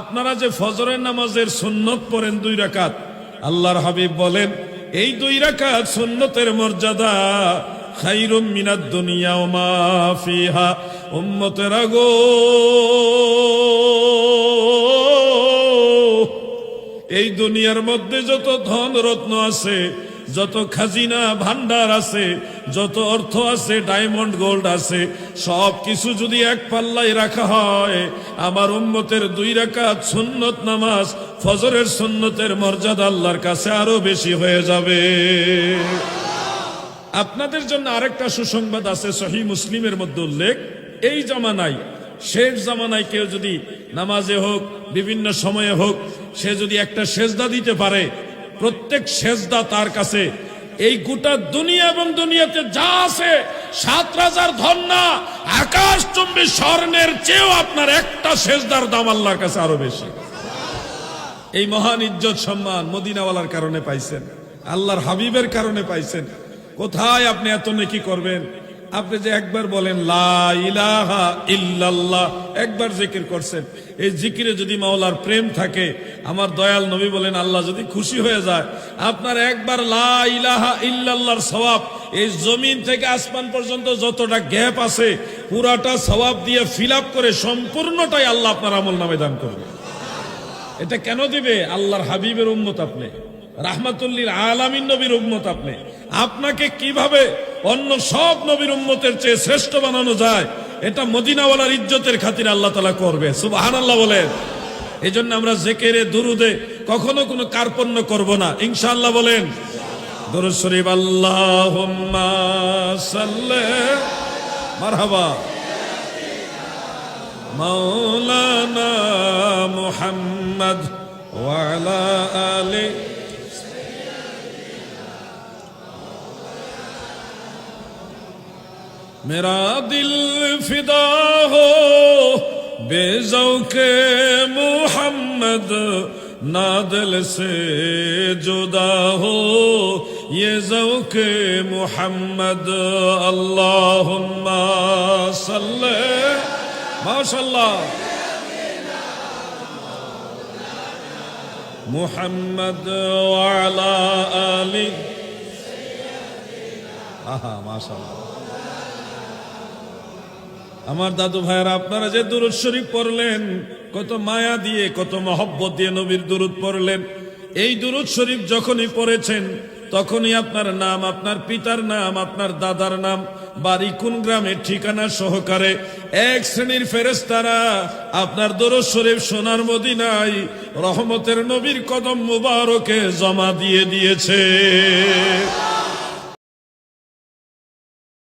আপনারা যে ফজরের নামাজের সুন্নত পড়েন দুই রাকাত, আল্লাহর হাবিব বলেন, এই দুই রাকাত সুন্নতের মর্যাদা খাইরুম মিনাদ দুনিয়া ও মা ফিহা, উম্মতেরা গো এই দুনিয়ার মধ্যে যত ধন রত্ন আছে যত খাজিনা, ভান্ডার আছে, যত অর্থ আছে, ডায়মন্ড, গোল্ড আছে, সব কিছু যদি এক পাল্লায় রাখা হয়, আমার উম্মতের দুই রাকাত সুন্নত নামাজ, ফজরের সুন্নতের মর্যাদা আল্লাহর কাছে আরও বেশি হয়ে যাবে। আপনাদের জন্য আরেকটা সুসংবাদ আছে, সহি মুসলিমের মধ্যে উল্লেখ। এই জামানায়, শেষ জামানায় কেউ যদি নামাজে হোক, বিভিন্ন সময়ে হোক, সে যদি একটা সেজদা দিতে পারে প্রত্যেক সেজদা তার কাছে। এই গোটা দুনিয়া এবং দুনিয়াতে যা আছে, সাত রাজার ধন্যা আকাশ চুম্বি স্বর্ণের চেয়েও আপনার একটা সেজদার দাম আল্লাহর কাছে আরও বেশি। এই মহান ইজ্জত সম্মান মদিনাওয়ালার কারণে পাইছেন, আল্লাহর হাবিবের কারণে পাইছেন। কোথায় আপনি এত নেকি করবেন? আপনি যে একবার বলেন ইলাহা ইল্লাল্লাহ একবার জিকির করছেন। এই জিকিরে যদি মাওলার প্রেম থাকে, আমার দয়াল নবী বলেন, আল্লাহ যদি খুশি হয়ে যায়, আপনার একবার লা ইলাহা ইল্লাল্লাহর সওয়াব, এই জমিন থেকে আসমান পর্যন্ত যতটা গ্যাপ আছে, পুরাটা সওয়াব দিয়ে ফিল করে সম্পূর্ণটাই আল্লাহ আপনার আমল নামে দান করবে। এটা কেন দিবে? আল্লাহর হাবিবের উম্মত আপনি। রাহমাতুল্লিল আলামিন নবীর উম্মত আপনি। আপনাকে কীভাবে অন্য সব নবীর উম্মতের চেয়ে শ্রেষ্ঠ বানানো যায়, এটা মদিনাওয়ালার ইজ্জতের খাতির আল্লাহ তালা করবে। সুবাহান আল্লাহ বলেন। এই জন্য আমরা জেকেরে, দুরুদে কখনো কোনো কার্পণ্য করব না। ইনশাআল্লাহ বলেন। দরুদ আল্লাহ মারহাবা। মাওলানা মোহাম্মদ ওয়ালা আলী میرا دل فدا ہو بے ذوق محمد نادل سے جدا ہو یہ ذوق محمد اللہم صلی ماشاءاللہ اللہ محمد وعلى آله آه ما شاء الله আমার দাদু ভাইয়েরা, আপনারা যে দুরুদ শরীফ পড়লেন, কত মায়া দিয়ে, কত মহব্বত দিয়ে নবীর দুরুদ পড়লেন। এই দুরুদ শরীফ যখনই পড়েছেন, তখনই আপনার নাম, আপনার পিতার নাম, আপনার দাদার নাম, বাড়ি কোন গ্রামের ঠিকানা সহকারে এক শ্রেণির ফেরেস্তারা আপনার দরজ শরীফ সোনার মদিনায় রহমতের নবীর কদম মুবারকে জমা দিয়ে দিয়েছে।